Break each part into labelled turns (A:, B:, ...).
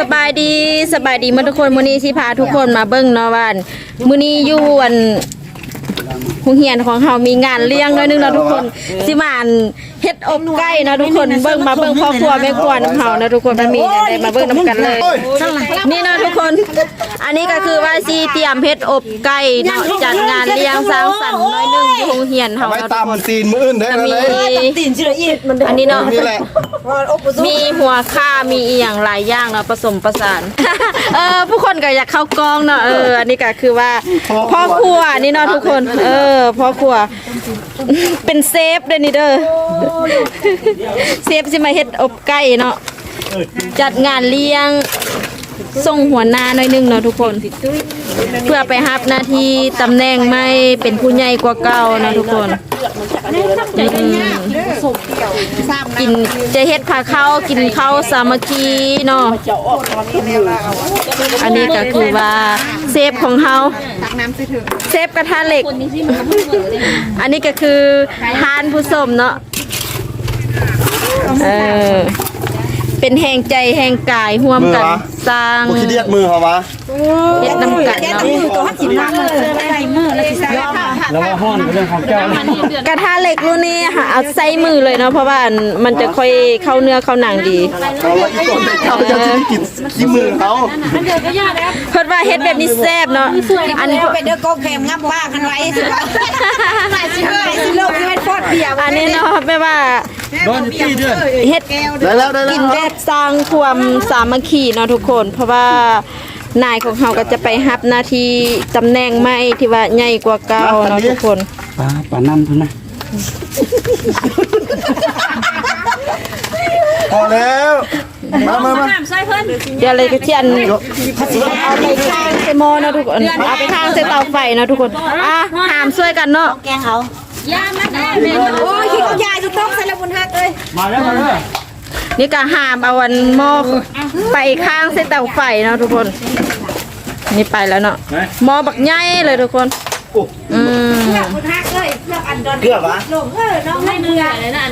A: สบายดีสบายดีมาทุกคนมื้อนี้สิพาทุกคนมาเบิ่งเนาะว่าอันมื้อนี้อยู่อัน โรงเรียนของเฮามีงานเลี้ยงหน้อยนึงเนาะทุกคนสิมาอันเฮ็ดอบไก่เนาะทุกคนเบิ่งมาเบิ่งพ่อครัวแม่ครัวน้ำเฮานะทุกคนมันมีอะไรมาเบิ่งนํกันเลย นี่เนาะทุกคน อันนี้ก็คือว่าสิเตรียมเฮ็ดอบไก่เนาะจัดงานเลี้ยงสร้างสรรค์หน้อยนึงอยู่โรงเรียนเฮา
B: ไว้
A: เนาะทุก
B: ตาม
A: คน
B: ตีนมืออื่นได้
A: มี
B: เลย
C: ตีนชื่ออีดมัน
A: อันนี้เนาะ
B: นี่แหละ
A: มีหัวข้ามีอีหยังหลายอย่างเนาะผสมประสาน เออผู้คนก็อยากเข้ากองเนาะเอออันนี้ก็คือว่าพ่อครัวนี่เนาะทุกคน เออพ่อครัว เป็นเซฟเด้อนี่เด้อเซฟสิมาเฮ็ดอบไก่เนาะจัดงานเลี้ยงส่งหัวหน้าหน่อยหนึงเนาะทุกคน เพื่อไปรับหน้าที่ตำแหน่งไม่เป็นผู้ใหญ่กว่าเก่านะทุกคน กินจะเฮ็ดพาเข้าวกินข้าวสามัคคีเนาะอันนี้ก็คือว่าเซฟของเฮาเซฟกระทะเหล็ก อันนี้ก็คือทานผู้สมเนาะเออเป็นแห่งใจแห่งกายร่วมกันสร้าง
B: กูคิดเรียกมือเขาวะ
A: เฮ็ดน้ำกันเนาะ
C: ก็หัดสิบน้ำมันเสื้อใส่มือแล้วสิใส่
D: แล้วว่าห้อนเป็นเรื่องของเจ้าก
A: ระทะเหล็กรุ่นนี้ค่ะเอาใส่มือเลยเนาะเพราะว่าอันมันจะค่อยเข้าเนื้อเข้าหนังดี
B: เขาว่าอีกคนไปเขาจะจะกินขี้มือเขา
A: เพิ่นว่าเฮ็ดแบบนี้แซ่บเนาะอันนี้
C: ไปเด้อก็แคมงับว่ากันไว้สิว่าใส่สิว่าสิโลกนี้เป็นฟอดเดียว
A: อันนี้เนาะแม่ว่า
D: โดนอยู่ที่เดือน
A: เฮ็ด
B: ได้แล้วได้แล้
A: กิ
B: วน
A: แบบสร้างความสามัคคีเนาะทุกคน เพราะว่า นายของเฮาก็จะไปรับหน้าที่ตำแหน่งใหม่ที่ว่าใหญ่กว่าเก่าเนาะทุกคน
D: ปลาปลาน้ำทุนนะ
B: พอแล้ว มามามา
A: เดี๋ยวเลยก็เทียนเอาไปข้างใส่หม้อเนาะทุกคนเอาไปข้างใส่เตาไฟเนาะทุกคนอะหามช่วยกันเนาะ
C: แกงเอาโอ้ยขี้เขายายสุดท้องใส่ละบุญฮักเลย
D: มาแล้วมาแล้ว
A: นี่ก็หามเอาวันหม้อ ไปข้างใส่เตาไฟเนาะทุกคน นี่ไปแล้วเนาะหม้อบักใหญ่เลยทุกคนอืม
C: บุญฮักเลยเพื่ออันดอน
B: เกลือวะ
C: ลงเออน้องให้เนื้อเลยนะ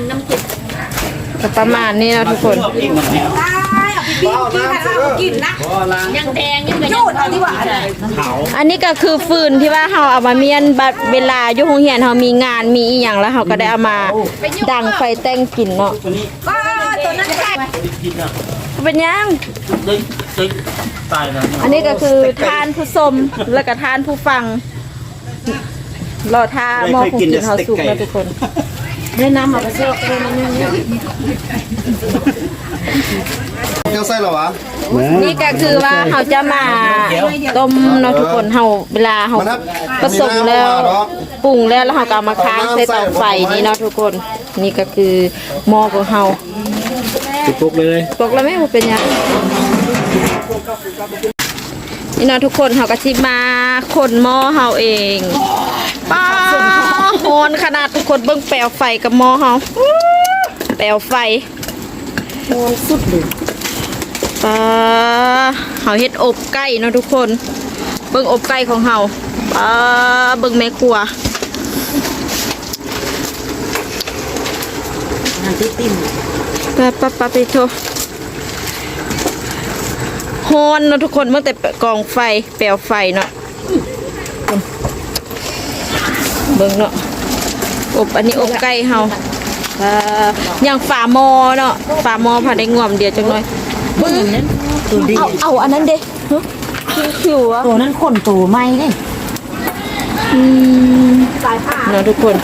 A: ก็ประมาณนี้เนาะทุกคน
C: ตายเอาไปปิ้งกินค่ะเอากินนะยังแดงยังยูดเอาดีกว่า
A: อันนี้ก็คือฟืนที่ว่าเฮาเอามาเมียนบัดเวลาอยู่โรงเรียนเฮามีงานมีอีหยังแล้วเฮาก็ได้เอามาดังไฟแต่งกินเนาะ
C: ก็ตัวนั้นใช่
A: เป็นหยัง
D: ตายแล้ว
A: อันนี้ก็คือทานผู้ชมแล้วก็ทานผู้ฟัง รอท่าหม้อคุกกินเฮาสุกนะทุกคน
C: ได้น้ำเอาไปเสื้อเลยมันยัง
B: เจ้าไส้เหรอวะ
A: นี่ก็คือว่าเขาจะมาต้มเนาะทุกคนเขาเวลาเขาผสมแล้วปรุงแล้วแล้วเขาก็เอามาค้างใส่เตาไฟนี่เนาะทุกคน นี่ก็คือหม้อของเขา
D: ตุกตุกเลย
A: บอกแล้วไม่ว่าเป็นหยังนี่เนาะทุกคนเขาก็ชิมาคนหม้อเขาเองป้าโหนขนาดทุกคนเบิ่งแปลวไฟกับหม้อเขาแปลวไฟ
C: โอนสุดเลย
A: ปลาเฮาเฮ็ดอบไก่เนาะทุกคน เบิ่งอบไก่ของเฮาปลาเบิ่งแม่ครัว
C: น้ำติ๊ติ่ม
A: ปลาปลาปลาปิโทฮอนเนาะทุกคนเมื่อแต่กองไฟแปลวไฟเนาะเบิ่งเนาะอบอันนี้อบไก่เฮาปลาอย่างฝาหม้อเนาะฝาหม้อพอได้ง่วมเดียวจังหน่อยเบิ่ง
C: ตัวดี
A: เอาเอาอันนั้นเด้ฮะคิวๆอะ
C: ตัวนั้นคนตัวไม่เนี่ย
A: เนาะทุกคน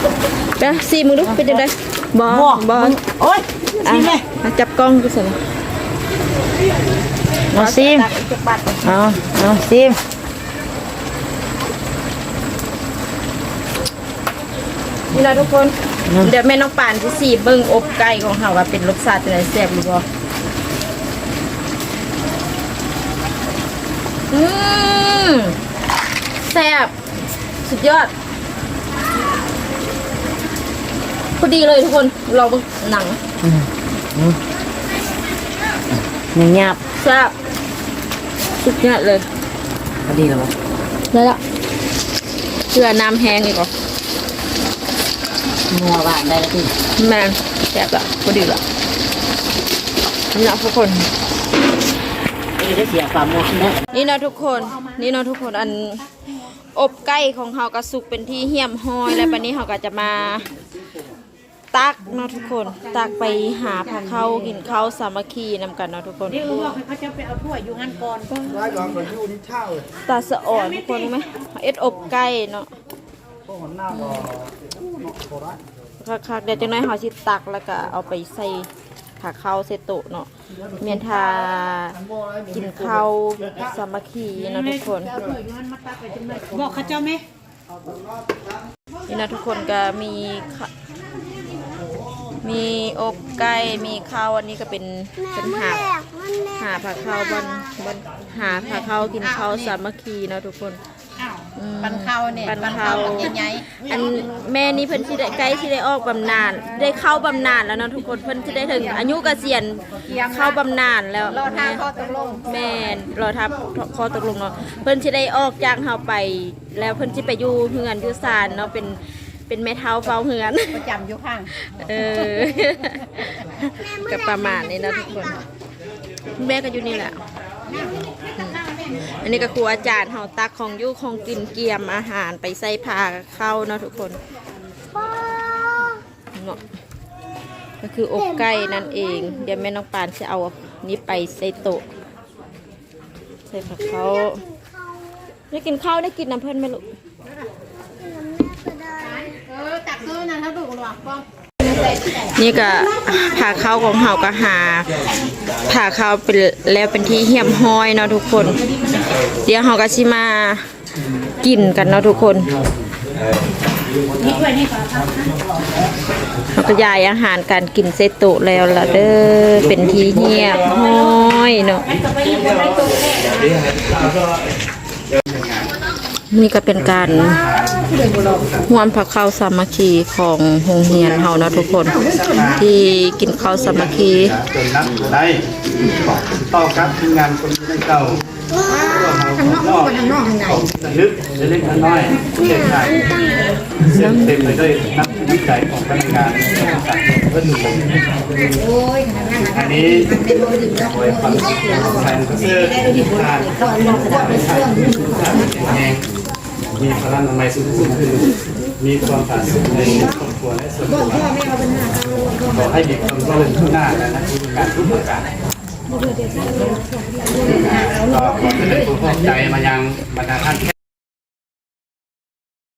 A: ไปซีมึงดูเป็นยังไง บอ
C: บอก
A: บอ
C: โอ๊ย
A: อะ
C: ซิมเลย
A: มาจับกล้องกูสิ
C: เอาซิมเอาเอาซิม
A: นี่นะทุกคน เดี๋ยวแม่น้องป่านที่สีเบิ้งอบไก่ของเขาว่าเป็นรสชาติเป็นอะไรแซ่บหรือเปล่าอืมแซ่บสุดยอด พ อดีเลยทุกคนเราเบิ่งหนัง
C: หนึ่งหยาบ
A: แซ่บสุดยอดเลย
C: พอดีแล้ว
A: ได้ละเกลือน้ำแห้งอีกเหรอ
C: นัวหวานได้แล้วพี่
A: แม่นแซ่บละพอดีละนี่นะทุกคน
C: นี่ได้เสียความมัวขึ้นได้
A: นี่เนาะทุกคนนี่เนาะทุกคนอันอบไก่ของเฮากระสุกเป็นที่เหี่ยมห้อย แล้วบัดนี้เฮาก็จะมา ตักเนาะทุกคน ตักไปหาพาเข้าวกินข้าวสามัคคีนำกันเนาะทุกคน
C: นี่รู้ว่าเขาจะไปเอาถ้วยอยู่งั้นก่อน
B: ได้ก่อนก่อนอยู่นี่เช่าเลย
A: ตาสะอ่อนทุกคนรู้ไหมเอ็ดอบไก่เนาะ
B: พวกหัวหน้าก็โคราช
A: คักๆเดี๋ยวจังน้อยเฮาสิตักแล้วก็เอาไปใส่ผักข้าวเซโตะเนาะเมียนทากินข้าวสามัคคีเนาะทุกคน
C: บอกเขาเจ้าไหม
A: นี่นะทุกคนก็มีข้า มีอบไก่มีข้าวอันนี้ก็เป็นเป็นหาบหาผักข้าวบนบนหาผักข้าวกินข้าวสามัคคีเนาะทุกคน
C: อ้าว
A: อืม
C: ปันเข้าเนี่ย
A: ปัน
C: ปัน
A: เข้า
C: เข้าใหญ่
A: อันแม่นี่เพิ่นสิได้ใกล้สิได้ออกบำนาญได้เข้าบำนาญแล้วเนาะทุกคนเพิ่นสิได้ถึงอายุเกษียณเข้าบำนาญแล้ว
C: ๆรอทางข้อตกลง
A: แม่นรอทับข้อตกลงเนาะเพิ่นสิได้ออกจากเฮาไป แล้วเพิ่นสิไปอยู่เฮือนอยู่ศาลเนาะเป็น เป็นแม่เฒ่าเฝ้าเฮือน
C: ประจำอยู่ข้าง
A: เออกับประมาณนี้นะทุกคนแม่ก็อยู่นี่แหละ อันนี้ก็ครูอาจารย์เฮาตักของอยู่ของกินเกียมอาหารไปใส่ผ้าเข้าเนาะทุกคนเนาะก็คืออกไก่นั่นเอง เดี๋ยวแม่น้องปานจะเอานี้ไปใส่โต๊ะใส่ผักเขาได้กินข้าวได้กินน้ำเพิ่นไหมลูก
C: เออตักซื้อ นี่
A: ก็ผ่าข้าวของเฮาก็หาผ่าข้าวเป็นแล้วเป็นที่เหี่ยมห้อยเนาะทุกคน เดี๋ยวเฮาก็สิมากินกันเนาะทุกคนเราก็ยายอาหารการกินเซโตแล้วล่ะเด้อเป็นที่เหี่ยมห้อยเนาะ นี่ก็เป็นการห่วมผักข้าวสามัคคีของโรงเรียนเฮาเนาะทุกคน ที่กินข้าวสามัคคี
D: จนนับได้ต่อครับทีมงานคนที่ได้เก่าทางนอกทางนอกทางในลึกเล็กน้อยเด็กชายเต็มเต็มไปด้วยนักวิจัยของพนักงานเพื่อนอันนี้โดยความแทนเสื้อการ มีพลังอมัยสูงขึ้นมีความผาสุกในครอบครัวและส่วนตัวขอให้มีความเจริญขึ้นหน้าและนักการทุกประการก็ขอแสดงความขอบใจมายังบรรดาท่าน